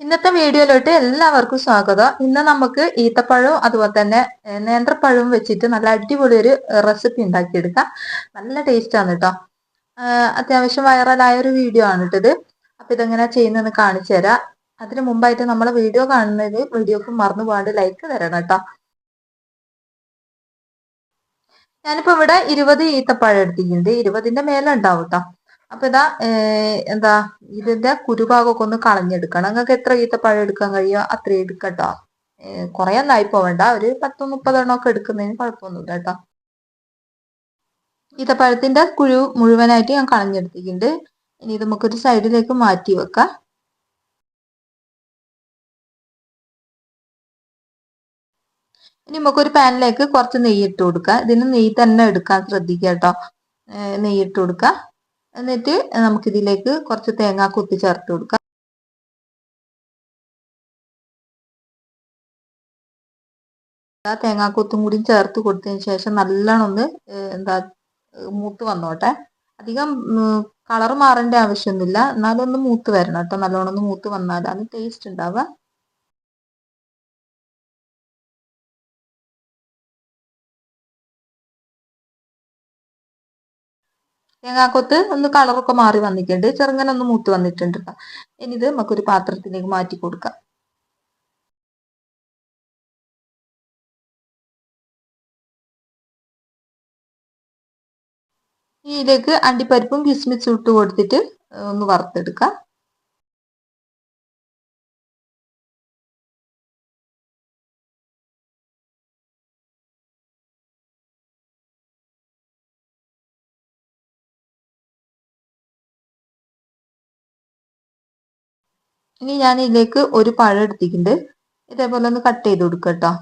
ഇന്നത്തെ വീഡിയോയിലോട്ട് എല്ലാവർക്കും സ്വാഗതം. ഇന്ന് നമുക്ക് ഈത്തപ്പഴവും അതുപോലെ തന്നെ നേന്ത്രപ്പഴവും വെച്ചിട്ട് നല്ല അടിപൊളി ഒരു റെസിപ്പി ഉണ്ടാക്കിയെടുക്കാം. നല്ല ടേസ്റ്റ് ആണ് കേട്ടോ അത്യാവശ്യം വൈറലായ ഒരു വീഡിയോ ആണ് കേട്ടത് അപ്പൊ ഇതെങ്ങനെ ചെയ്യുന്നതെന്ന് കാണിച്ചു തരാം. അതിന് മുമ്പായിട്ട് നമ്മളെ വീഡിയോ കാണുന്നത് വീഡിയോക്ക് മറന്നു പോകാണ്ട് ലൈക്ക് തരണം കേട്ടോ ഞാനിപ്പോ ഇവിടെ ഇരുപത് ഈത്തപ്പഴം എടുത്തിട്ടുണ്ട്. ഇരുപതിന്റെ മേലെ ഉണ്ടാവും കേട്ടോ അപ്പൊ ഇതാ എന്താ ഇതിന്റെ കുരുഭാഗമൊക്കെ ഒന്ന് കളഞ്ഞെടുക്കണം. നിങ്ങൾക്ക് എത്ര ഈത്തപ്പഴം എടുക്കാൻ കഴിയോ അത്രയും എടുക്കട്ടോ. കുറെ ഒന്നായി പോവണ്ട ഒരു പത്ത് മുപ്പതെണ്ണം ഒക്കെ എടുക്കുന്നതിന് കുഴപ്പമൊന്നുമില്ല കേട്ടോ. ഈത്തപ്പഴത്തിന്റെ കുരു മുഴുവനായിട്ട് ഞാൻ കളഞ്ഞെടുത്തിട്ടുണ്ട്. ഇനി ഇത് നമുക്കൊരു സൈഡിലേക്ക് മാറ്റി വെക്കാം. ഇനി നമുക്കൊരു പാനിലേക്ക് കുറച്ച് നെയ്യ് കൊടുക്കാം. ഇതിന് നെയ്യ് തന്നെ എടുക്കാൻ ശ്രദ്ധിക്കുക കേട്ടോ. നെയ്യ് കൊടുക്കാം എന്നിട്ട് നമുക്കിതിലേക്ക് കുറച്ച് തേങ്ങ കുത്തി ചേർത്ത് കൊടുക്കാം. ആ തേങ്ങാക്കൊത്തും കൂടി ചേർത്ത് കൊടുത്തതിന് ശേഷം നല്ലോണം ഒന്ന് എന്താ മൂത്ത് വന്നോട്ടെ. അധികം കളർ മാറേണ്ട ആവശ്യമൊന്നുമില്ല. എന്നാലും ഒന്ന് മൂത്ത് വരണം കേട്ടോ. നല്ലോണം ഒന്ന് മൂത്ത് വന്നാലാണ് ടേസ്റ്റ് ഉണ്ടാവുക. തേങ്ങാക്കൊത്ത് ഒന്ന് കളറൊക്കെ മാറി വന്നിട്ടുണ്ട്. ചെറുങ്ങനെ ഒന്ന് മൂത്ത് വന്നിട്ടുണ്ട് ഇനി ഇത് നമുക്കൊരു പാത്രത്തിലേക്ക് മാറ്റി കൊടുക്കാം. ഇതിലേക്ക് അണ്ടിപ്പരിപ്പും കിസ്മിസും ഇട്ട് കൊടുത്തിട്ട് ഒന്ന് വറുത്തെടുക്കാം. ഇനി ഞാൻ ഇതിലേക്ക് ഒരു പഴം എടുത്തിട്ടുണ്ട്. ഇതേപോലെ ഒന്ന് കട്ട് ചെയ്ത് കൊടുക്കട്ടോ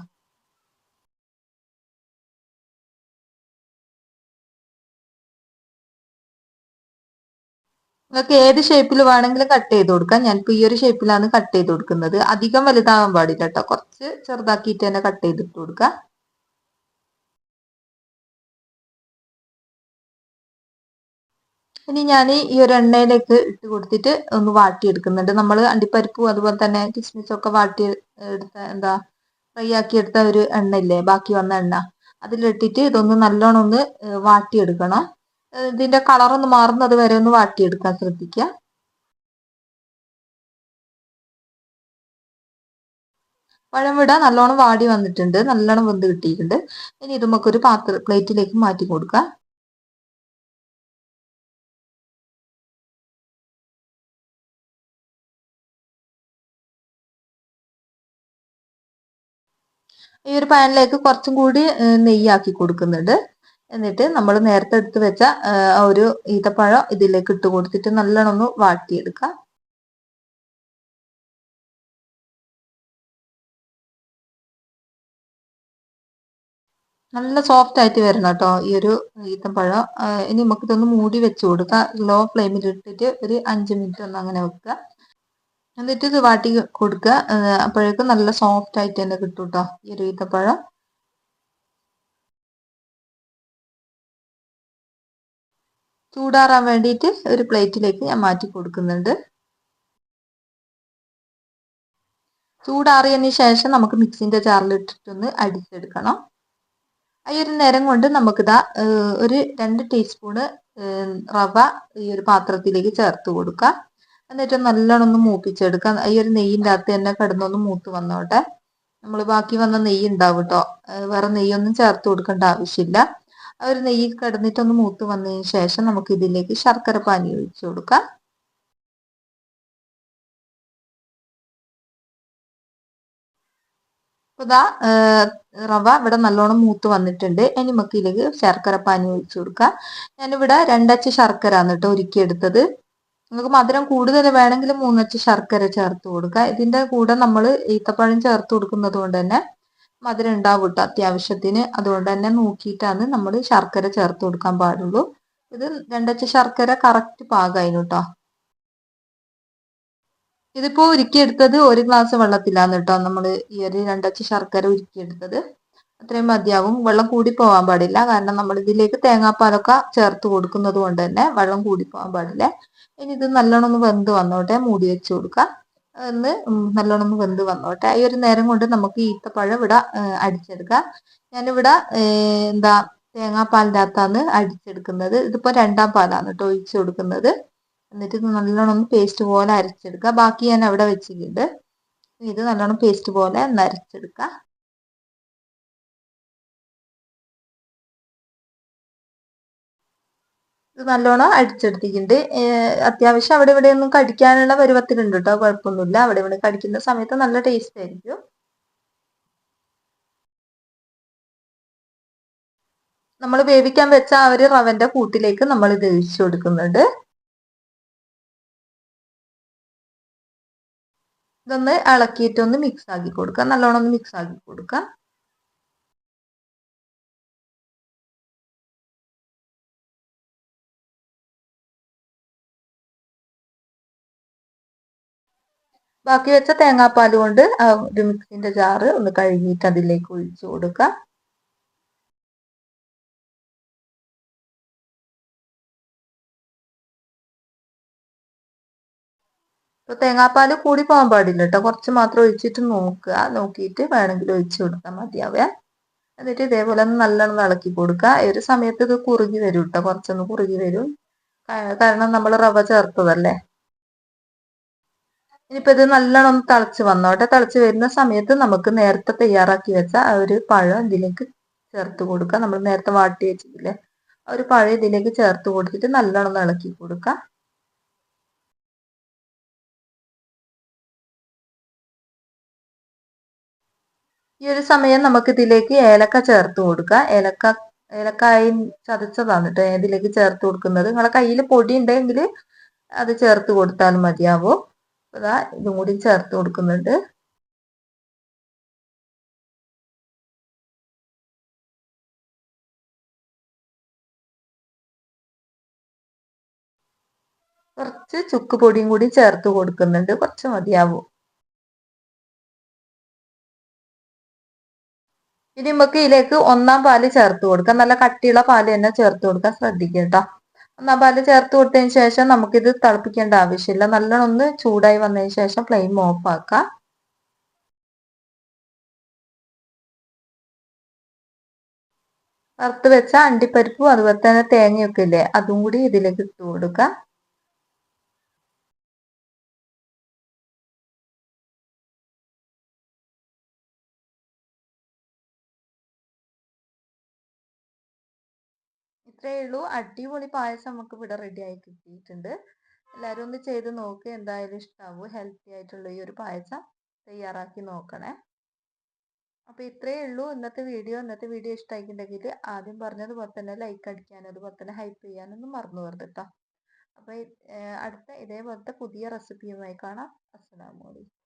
നിങ്ങൾക്ക് ഏത് ഷേപ്പിൽ വേണമെങ്കിലും കട്ട് ചെയ്ത് കൊടുക്കാം. ഞാനിപ്പോൾ ഈ ഒരു ഷേപ്പിലാണ് കട്ട് ചെയ്ത് കൊടുക്കുന്നത്. അധികം വലുതാവാൻ പാടില്ല കേട്ടോ കുറച്ച് ചെറുതാക്കിയിട്ട് തന്നെ കട്ട് ചെയ്തിട്ട് കൊടുക്കാം. ഇനി ഞാൻ ഈ ഒരു എണ്ണയിലേക്ക് ഇട്ട് കൊടുത്തിട്ട് ഒന്ന് വാട്ടിയെടുക്കുന്നുണ്ട്. നമ്മൾ അണ്ടിപ്പരിപ്പും അതുപോലെ തന്നെ കിസ്മിസും ഒക്കെ വാട്ടി എടുത്ത എന്താ ഫ്രൈ ആക്കി എടുത്ത ഒരു എണ്ണ ഇല്ലേ ബാക്കി വന്ന എണ്ണ. അതിലിട്ടിട്ട് ഇതൊന്ന് നല്ലോണം ഒന്ന് വാട്ടിയെടുക്കണം. ഇതിന്റെ കളർ ഒന്ന് മാറുന്നത് വരെ ഒന്ന് വാട്ടിയെടുക്കാൻ ശ്രദ്ധിക്കുക പഴംവിട നല്ലോണം വാടി വന്നിട്ടുണ്ട്. നല്ലോണം വെന്ത് കിട്ടിയിട്ടുണ്ട്. ഇനി ഇത് നമുക്കൊരു പാത്ര പ്ലേറ്റിലേക്ക് മാറ്റി കൊടുക്കാം. ഈ ഒരു പാനിലേക്ക് കുറച്ചും കൂടി നെയ്യാക്കി കൊടുക്കുന്നുണ്ട്. എന്നിട്ട് നമ്മൾ നേരത്തെ എടുത്ത് വെച്ച ആ ഒരു ഈത്തപ്പഴം ഇതിലേക്ക് ഇട്ട് കൊടുത്തിട്ട് നല്ലോണം ഒന്ന് വാട്ടിയെടുക്കാം. നല്ല സോഫ്റ്റ് ആയിട്ട് വരണം കേട്ടോ ഈ ഒരു ഈത്തപ്പഴം. ഇനി നമുക്ക് ഇതൊന്ന് മൂടി വെച്ച് കൊടുക്കാം. ലോ ഫ്ലെയിമിൽ ഇട്ടിട്ട് ഒരു അഞ്ച് മിനിറ്റ് ഒന്ന് അങ്ങനെ വെക്കുക എന്നിട്ട് ഇത് വാട്ടി കൊടുക്കുക. അപ്പോഴേക്കും നല്ല സോഫ്റ്റ് ആയിട്ട് തന്നെ കിട്ടും കേട്ടോ ഈ ഒരു ഈത്തപ്പഴം. ചൂടാറാൻ വേണ്ടിയിട്ട് ഒരു പ്ലേറ്റിലേക്ക് ഞാൻ മാറ്റി കൊടുക്കുന്നുണ്ട്. ചൂടാറിയതിന് ശേഷം നമുക്ക് മിക്സിന്റെ ജാറിലിട്ടിട്ടൊന്ന് അടിച്ചെടുക്കണം. ഈ ഒരു നേരം കൊണ്ട് നമുക്കിതാ ഒരു രണ്ട് ടീസ്പൂണ് റവ ഈ ഒരു പാത്രത്തിലേക്ക് ചേർത്ത് കൊടുക്കാം. എന്നിട്ട് നല്ലോണം ഒന്ന് മൂപ്പിച്ചെടുക്കാം. ഈ ഒരു നെയ്യിന്റെ അകത്ത് തന്നെ കിടന്നൊന്ന് മൂത്ത് വന്നോട്ടെ. നമ്മൾ ബാക്കി വന്ന നെയ്യ് ഉണ്ടാവും കേട്ടോ വേറെ നെയ്യൊന്നും ചേർത്ത് കൊടുക്കേണ്ട ആവശ്യമില്ല. ആ ഒരു നെയ്യ് കിടന്നിട്ടൊന്ന് മൂത്ത് വന്നതിന് ശേഷം നമുക്ക് ഇതിലേക്ക് ശർക്കര പാനി ഒഴിച്ചു കൊടുക്കാം. ഇതാ റവ ഇവിടെ നല്ലോണം മൂത്ത് വന്നിട്ടുണ്ട്. ഇനി നമുക്ക് ഇതിലേക്ക് ശർക്കര പാനി ഒഴിച്ചു കൊടുക്കാം. ഞാനിവിടെ രണ്ടച്ച് ശർക്കര കേട്ടോ ഒരുക്കിയെടുത്തത്. നിങ്ങൾക്ക് മധുരം കൂടുതൽ വേണമെങ്കിൽ മൂന്നച്ച് ശർക്കര ചേർത്ത് കൊടുക്കുക. ഇതിന്റെ കൂടെ നമ്മൾ ഈത്തപ്പഴം ചേർത്ത് കൊടുക്കുന്നത് കൊണ്ട് തന്നെ മധുരം ഉണ്ടാവും കേട്ടോ അത്യാവശ്യത്തിന്. അതുകൊണ്ട് തന്നെ നോക്കിയിട്ടാണ് നമ്മൾ ശർക്കര ചേർത്ത് കൊടുക്കാൻ പാടുള്ളൂ. ഇത് രണ്ടച്ച ശർക്കര കറക്റ്റ് പാകമായിരുന്നു കേട്ടോ ഇതിപ്പോ ഉരുക്കിയെടുത്തത് ഒരു ഗ്ലാസ് വെള്ളത്തിലാണ് കേട്ടോ നമ്മൾ ഈ ഒരു രണ്ടച്ച ശർക്കര ഉരുക്കിയെടുത്തത്. അത്രയും മതിയാവും. വെള്ളം കൂടി പോകാൻ പാടില്ല. കാരണം നമ്മൾ ഇതിലേക്ക് തേങ്ങാപ്പാലൊക്കെ ചേർത്ത് കൊടുക്കുന്നത് കൊണ്ട് തന്നെ വെള്ളം കൂടി പോകാൻ പാടില്ല. ഇനി ഇത് നല്ലോണം ഒന്ന് വെന്ത് വന്നോട്ടെ. മൂടി വെച്ച് കൊടുക്കുക ഒന്ന് നല്ലോണം ഒന്ന് വെന്ത് വന്നോട്ടെ. ഈ ഒരു നേരം കൊണ്ട് നമുക്ക് ഈത്തപ്പഴം ഇവിടെ അടിച്ചെടുക്കാം. ഞാനിവിടെ എന്താ തേങ്ങാപ്പാലിന്റെ അകത്താണ് അടിച്ചെടുക്കുന്നത്. ഇതിപ്പോൾ രണ്ടാം പാലാണ് കേട്ടോ ഒഴിച്ചു കൊടുക്കുന്നത്. എന്നിട്ട് നല്ലോണം ഒന്ന് പേസ്റ്റ് പോലെ അരച്ചെടുക്കുക ബാക്കി ഞാൻ അവിടെ വെച്ചിട്ടുണ്ട്. ഇത് നല്ലോണം പേസ്റ്റ് പോലെ ഒന്ന് അരച്ചെടുക്കുക ഇത് നല്ലോണം അടിച്ചെടുത്തിട്ടുണ്ട്. അത്യാവശ്യം അവിടെ ഇവിടെ ഒന്നും കടിക്കാനുള്ള പരുവത്തിലുണ്ട് കേട്ടോ കുഴപ്പമൊന്നുമില്ല. അവിടെ ഇവിടെ കടിക്കുന്ന സമയത്ത് നല്ല ടേസ്റ്റ് ആയിരിക്കും. നമ്മൾ വേവിക്കാൻ വെച്ച ആ ഒരു റവന്റെ കൂട്ടിലേക്ക് നമ്മൾ ഇത് ഒഴിച്ചു കൊടുക്കുന്നുണ്ട്. ഇതൊന്ന് ഇളക്കിയിട്ടൊന്ന് മിക്സ് ആക്കി കൊടുക്കാം. നല്ലോണം ഒന്ന് മിക്സ് ആക്കി കൊടുക്കുക ബാക്കി വെച്ച തേങ്ങാപ്പാൽ കൊണ്ട് ഒരു മിക്സിന്റെ ജാറ് ഒന്ന് കഴുകിയിട്ട് അതിലേക്ക് ഒഴിച്ചു കൊടുക്കുക ഇപ്പൊ തേങ്ങാപ്പാൽ കൂടി പോകാൻ പാടില്ല കേട്ടോ കുറച്ച് മാത്രം ഒഴിച്ചിട്ട് നോക്കുക. നോക്കിയിട്ട് വേണമെങ്കിൽ ഒഴിച്ചു കൊടുത്താൽ മതിയാവേ. എന്നിട്ട് ഇതേപോലെ ഒന്ന് നല്ലോണം ഇളക്കി കൊടുക്കുക ഒരു സമയത്ത് ഇത് കുറുകി വരും കേട്ടോ കുറച്ചൊന്ന് കുറുകി വരും. കാരണം നമ്മൾ റവ ചേർത്തതല്ലേ? ഇനിയിപ്പോ ഇത് നല്ലോണം ഒന്ന് തിളച്ച് വന്നോട്ടെ. തിളച്ച് വരുന്ന സമയത്ത് നമുക്ക് നേരത്തെ തയ്യാറാക്കി വെച്ച ആ ഒരു പഴം ഇതിലേക്ക് ചേർത്ത് കൊടുക്കുക നമ്മൾ നേരത്തെ വാട്ടി വെച്ചിട്ടില്ലേ? ആ ഒരു പഴം ഇതിലേക്ക് ചേർത്ത് കൊടുത്തിട്ട് നല്ലോണം ഇളക്കി കൊടുക്കുക ഈ ഒരു സമയം നമുക്ക് ഇതിലേക്ക് ഏലക്ക ചേർത്ത് കൊടുക്കുക ഏലക്ക ഏലക്കായി ചതച്ചതാണ് കേട്ടോ ഇതിലേക്ക് ചേർത്ത് കൊടുക്കുന്നത്. നിങ്ങളെ കയ്യിൽ പൊടി ഉണ്ടെങ്കിൽ അത് ചേർത്ത് കൊടുത്താൽ മതിയാവും. അതാ ഇതും കൂടി ചേർത്ത് കൊടുക്കുന്നുണ്ട്. കുറച്ച് ചുക്ക് പൊടിയും കൂടി ചേർത്ത് കൊടുക്കുന്നുണ്ട്. കുറച്ച് മതിയാവും. ഇനി നമുക്ക് ഇതിലേക്ക് ഒന്നാം പാൽ ചേർത്ത് കൊടുക്കാം. നല്ല കട്ടിയുള്ള പാൽ തന്നെ ചേർത്ത് കൊടുക്കാൻ ശ്രദ്ധിക്കുക കേട്ടോ. ഒന്നാം പാൽ ചേർത്ത് കൊടുത്തതിന് ശേഷം നമുക്കിത് തിളപ്പിക്കേണ്ട ആവശ്യമില്ല. നല്ലോണം ഒന്ന് ചൂടായി വന്നതിന് ശേഷം ഫ്ലെയിം ഓഫ് ആക്കാം. വറുത്ത് വെച്ച അണ്ടിപ്പരിപ്പും അതുപോലെ തന്നെ തേങ്ങയൊക്കെ ഇല്ലേ അതും കൂടി ഇതിലേക്ക് ഇട്ട് കൊടുക്കാം. ഇത്രയേ ഉള്ളൂ. അടിപൊളി പായസം നമുക്ക് ഇവിടെ റെഡി ആയി കിട്ടിയിട്ടുണ്ട്. എല്ലാവരും ഒന്ന് ചെയ്ത് നോക്ക് എന്തായാലും ഇഷ്ടാവും. ഹെൽത്തി ആയിട്ടുള്ള ഈ ഒരു പായസം തയ്യാറാക്കി നോക്കണേ. അപ്പോൾ ഇത്രയേ ഉള്ളൂ. ഇന്നത്തെ വീഡിയോ. ഇന്നത്തെ വീഡിയോ ഇഷ്ടമായിട്ടുണ്ടെങ്കിൽ ആദ്യം പറഞ്ഞതുപോലെ തന്നെ ലൈക്ക് അടിക്കാനും അതുപോലെ തന്നെ ഹൈപ്പ് ചെയ്യാനൊന്നും മറന്നു പോകരുത് കേട്ടോ അപ്പോൾ അടുത്ത ഇതേപോലത്തെ പുതിയ റെസിപ്പിയുമായി കാണാം. അസ്സലാമു അലൈക്കും.